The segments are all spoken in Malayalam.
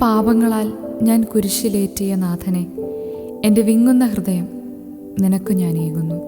പാപങ്ങളാൽ ഞാൻ കുരിശിലേറ്റിയ നാഥനെ എന്റെ വിങ്ങുന്ന ഹൃദയം നിനക്കു ഞാൻ ഏകുന്നു.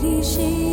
reaching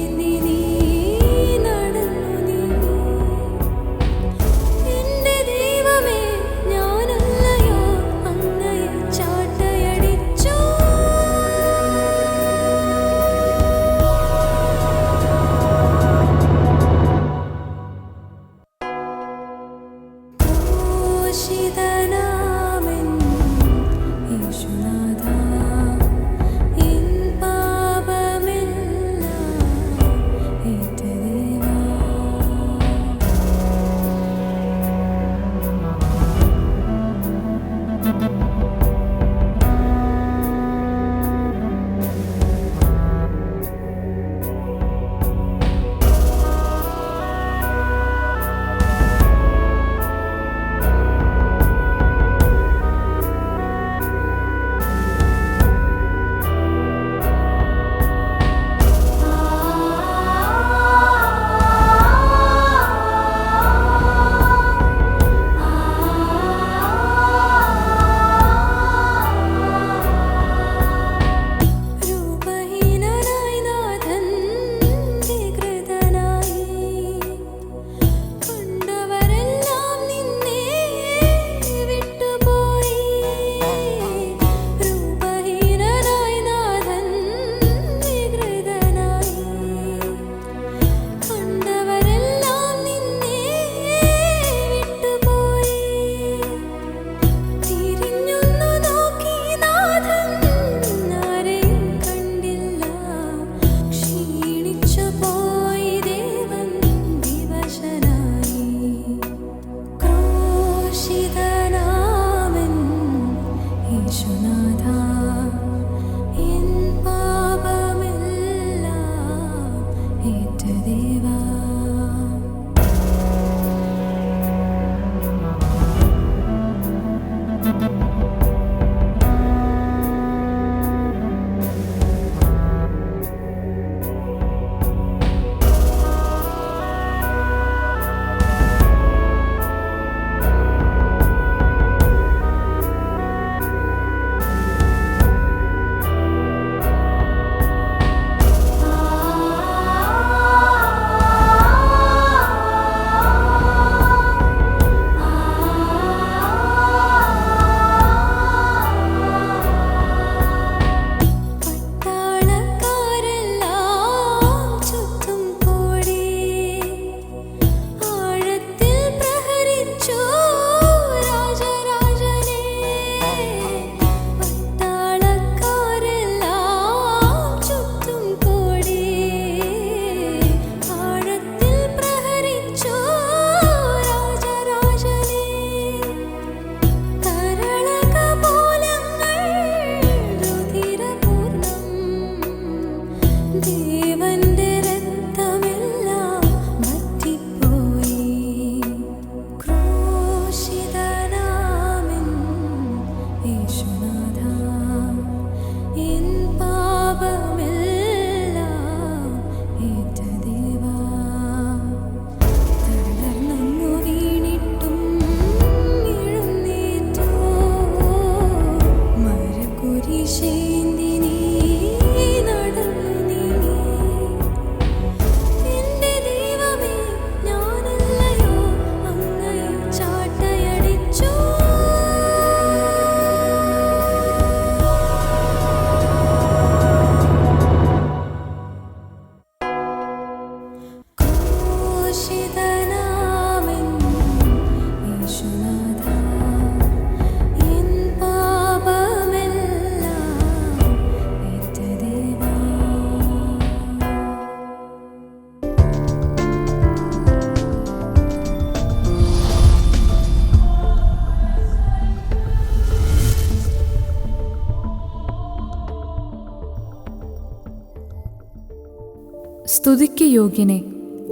സ്തുതിക്ക് യോഗ്യനെ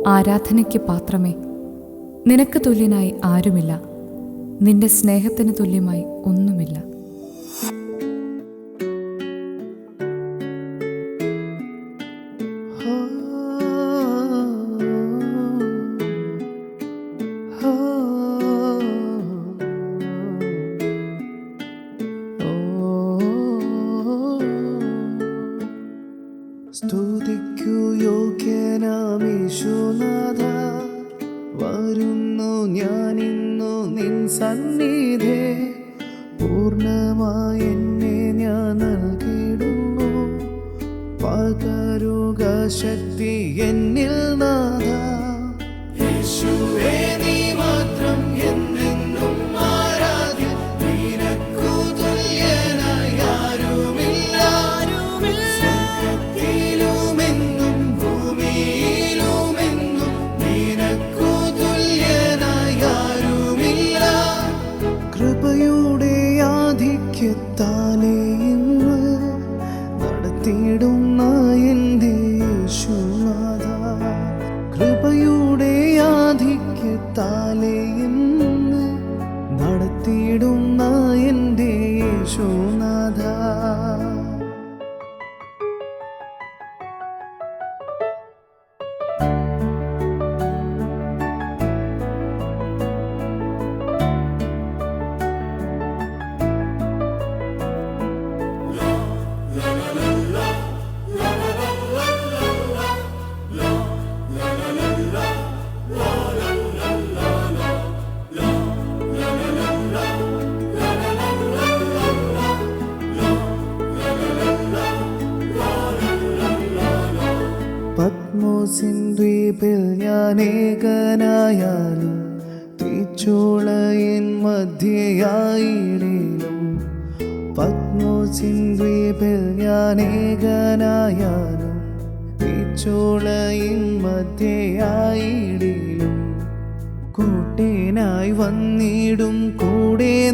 ആരാധനയ്ക്ക് പാത്രമേ. നിനക്ക് തുല്യനായി ആരുമില്ല. നിന്റെ സ്നേഹത്തിന് തുല്യമായി ഒന്നുമില്ല. ദാനമായി ഞാൻ നൽകിയിടുന്നു. പകരുക ശക്തി എന്നിൽ നാഥ. യേശുവേ നീ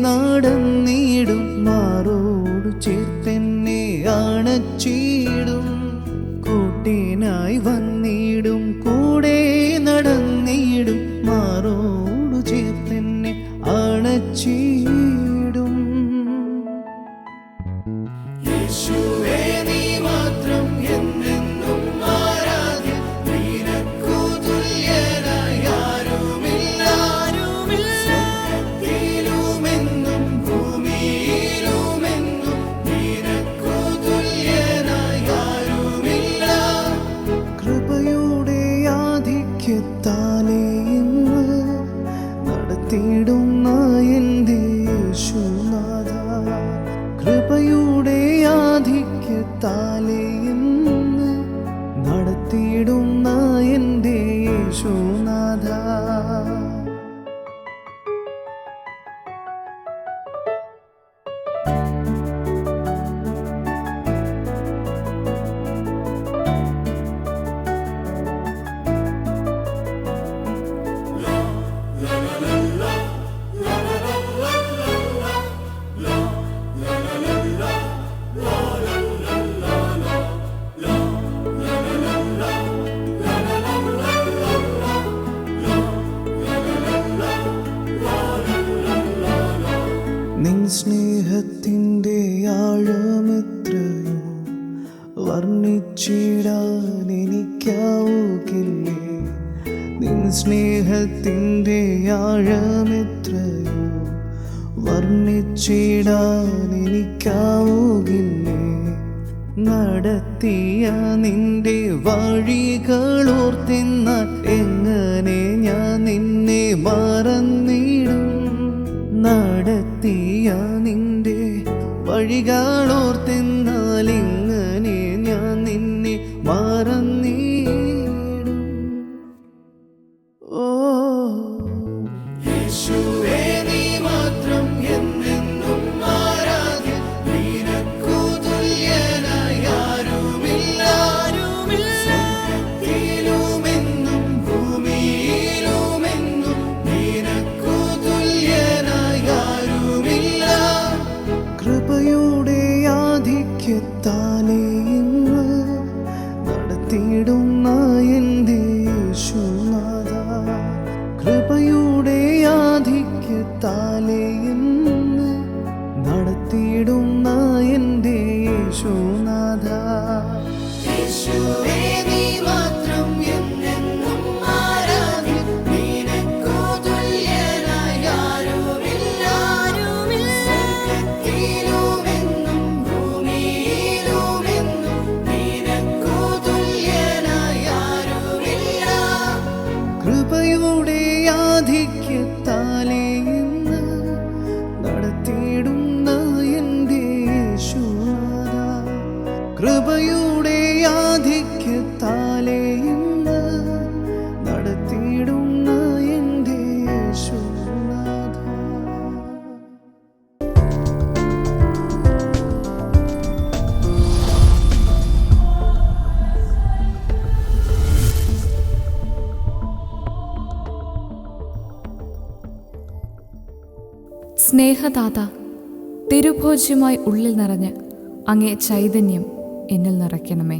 നാടൻ നീടും മാറോട് ചേർത്തെന്നെ അണച്ചീ തേടുന്ന എന്റെ യേശു. എത്രയോ വർണിച്ചിടാൻ എനിക്കാവുകില്ലേ നടത്തിയ നിന്റെ വഴികളോർത്തിന്നാൽ എങ്ങനെ ഞാൻ നിന്നെ മറന്നിടും? നടത്തിയ നിന്റെ വഴികളോർത്തി സ്നേഹദാത തിരുഭോജ്യമായി ഉള്ളിൽ നിറഞ്ഞ് അങ്ങേ ചൈതന്യം എന്നിൽ നിറയ്ക്കണമേ.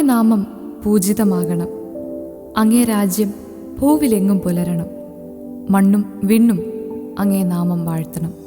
അങ്ങേ നാമം പൂജിതമാകണം. അങ്ങേ രാജ്യം ഭൂവിലെങ്ങും പുലരണം. മണ്ണും വിണ്ണും അങ്ങേ നാമം വാഴ്ത്തണം.